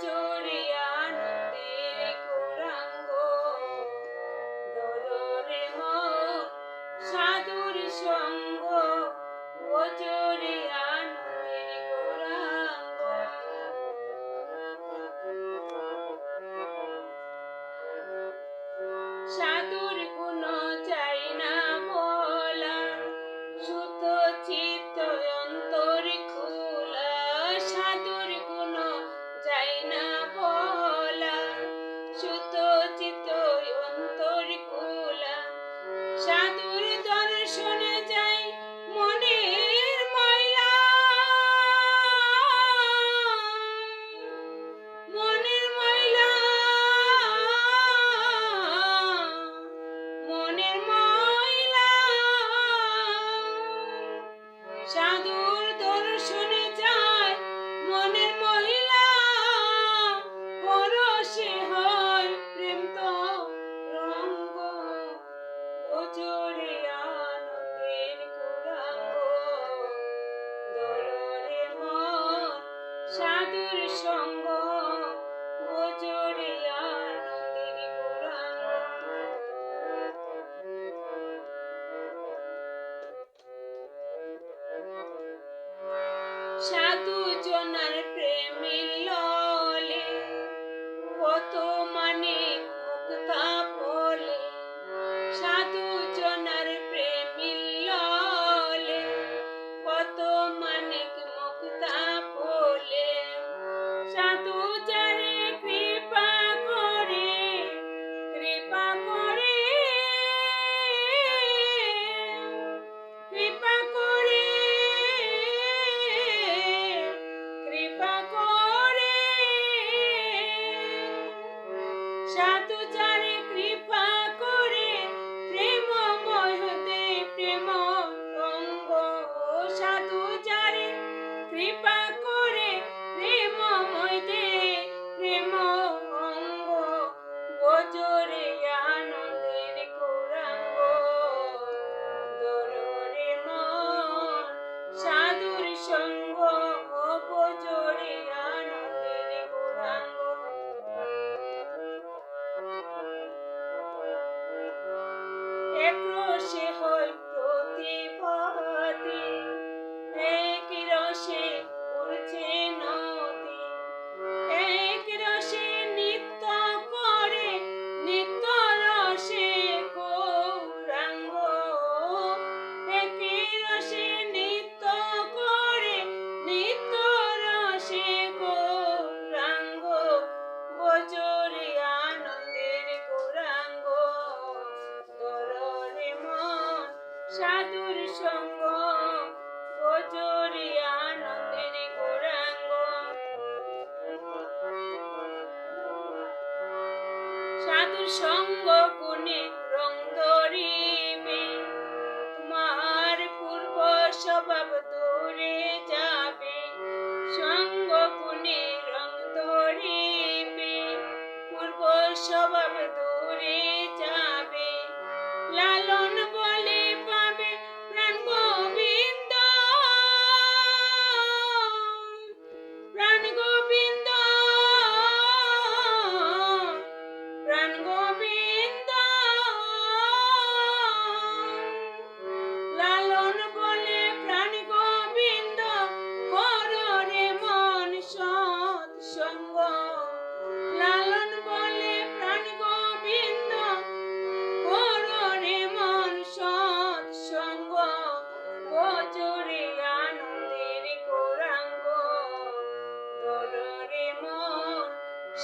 Julia. দুজনার প্রেমের ললে কত মানে মুক্তা রসে হয় প্রতিপতি এক রসে উঠছে না সাধুর সঙ্গ গোচরি আনন্দের গোরাঙ্গ। সাধুর সঙ্গ কোনে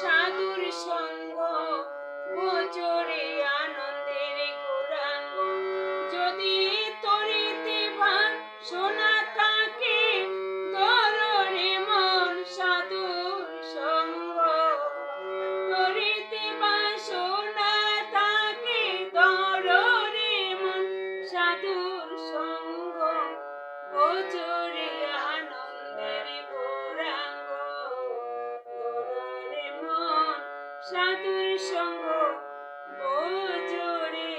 সাধুর সঙ্গ, গোচরে আনন্দের গোরাঙ্গ। যদি তরিতে ভান সোনা তাকে দররে মন সাধুর সঙ্গ। তরিতে ভান সোনা তাকে দররে মন সাধুর সঙ্গ। গোচরে সাধুর সঙ্গ বজরে